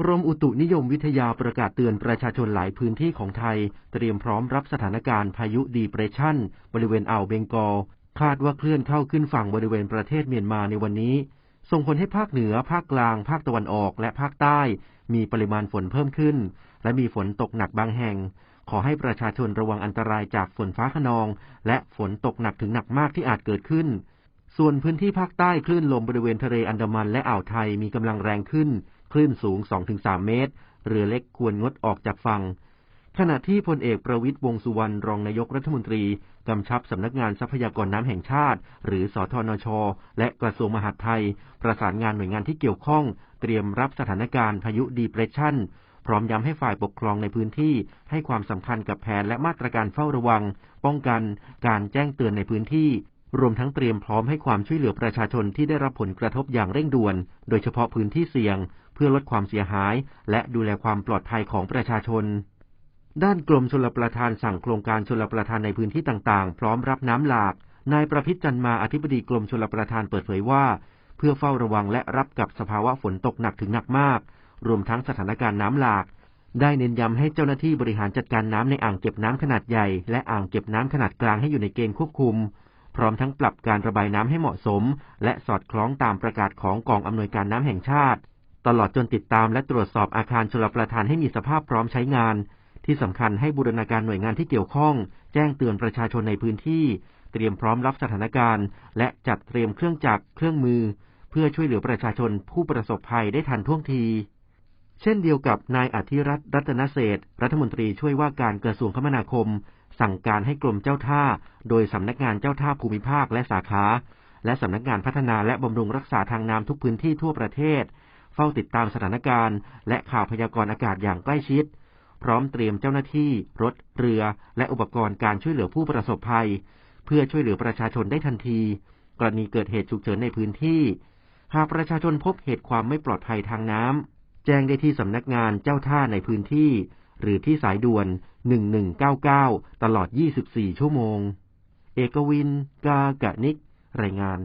กรมอุตุนิยมวิทยาประกาศเตือนประชาชนหลายพื้นที่ของไทย เตรียมพร้อมรับสถานการณ์พายุดีเปรสชั่นบริเวณอ่าวเบงกอล คาดว่าเคลื่อนเข้าขึ้นฝั่งบริเวณประเทศเมียนมาในวันนี้ ส่งผลให้ภาคเหนือ ภาคกลาง ภาคตะวันออก และภาคใต้ มีปริมาณฝนเพิ่มขึ้น และมีฝนตกหนักบางแห่ง ขอให้ประชาชนระวังอันตรายจากฝนฟ้าขนอง และฝนตกหนักถึงหนักมากที่อาจเกิดขึ้น ส่วนพื้นที่ภาคใต้คลื่นลมบริเวณทะเลอันดามันและอ่าวไทยมีกำลังแรงขึ้น คลื่นสูง 2-3 เมตร เรือเล็กควรงดออกจากฝั่ง ขณะที่พลเอกประวิตยวงสุวรรณรองนายกรัฐมนตรีกำชับสำนักงานทรัพยากรน้ำแห่งชาติ หรือสทนช และกระทรวงมหาดไทย ประสานงานหน่วยงานที่เกี่ยวข้อง เตรียมรับสถานการณ์พายุดีเปรสชั่นพร้อมย้ำให้ฝ่ายปกครองในพื้นที่ให้ความสำคัญกับแผนและมาตรการเฝ้าระวัง ป้องกันการแจ้งเตือนในพื้นที่ รวมทั้งเตรียมพร้อมให้ความช่วยเหลือประชาชนที่ได้รับผลกระทบอย่างเร่งด่วน โดยเฉพาะพื้นที่เสี่ยง เพื่อลดความเสียหาย และดูแลความปลอดภัยของประชาชน ด้านกรมชลประทานสั่งโครงการชลประทานในพื้นที่ต่างๆ พร้อมรับน้ำหลาก นายประพิจันมาอธิบดีกรมชลประทานเปิดเผยว่า เพื่อเฝ้าระวังและรับกับสภาวะฝนตกหนักถึงหนักมาก รวมทั้งสถานการณ์น้ำหลากได้เน้นย้ำให้เจ้าหน้าที่บริหารจัดการน้ำในอ่างเก็บน้ำขนาดใหญ่ และอ่างเก็บน้ำขนาดกลางให้อยู่ในเกณฑ์ควบคุม พร้อมทั้งปรับการระบายน้ำให้เหมาะสม และสอดคล้องตามประกาศของกองอำนวยการน้ำแห่งชาติ ตลอดจนติดตามและตรวจสอบอาคารชลประทานให้มีสภาพพร้อมใช้งาน ที่สำคัญให้บูรณาการหน่วยงานที่เกี่ยวข้อง แจ้งเตือนประชาชนในพื้นที่ เตรียมพร้อมรับสถานการณ์ และจัดเตรียมเครื่องจักรเครื่องมือ เพื่อช่วยเหลือประชาชนผู้ประสบภัยได้ทันท่วงทีเช่นเดียวกับนายอธิรัตน์รัตนเศษฐ์รัฐมนตรีช่วยว่าการกระทรวงคมนาคม สั่งการให้กรมเจ้าท่า โดยสำนักงานเจ้าท่าภูมิภาคและสาขา และสำนักงานพัฒนาและบำรุงรักษาทางน้ำทุกพื้นที่ทั่วประเทศ เฝ้าติดตามสถานการณ์ และข่าวพยากรณ์อากาศอย่างใกล้ชิด พร้อมเตรียมเจ้าหน้าที่ รถ เรือ และอุปกรณ์การช่วยเหลือผู้ประสบภัย เพื่อช่วยเหลือประชาชนได้ทันที กรณีเกิดเหตุฉุกเฉินในพื้นที่ หากประชาชนพบเหตุความไม่ปลอดภัยทางน้ำแจ้งได้ที่สำนักงานเจ้าท่าในพื้นที่ หรือที่สายด่วน 1199 ตลอด 24 ชั่วโมง เอกวิน กากะนิก รายงาน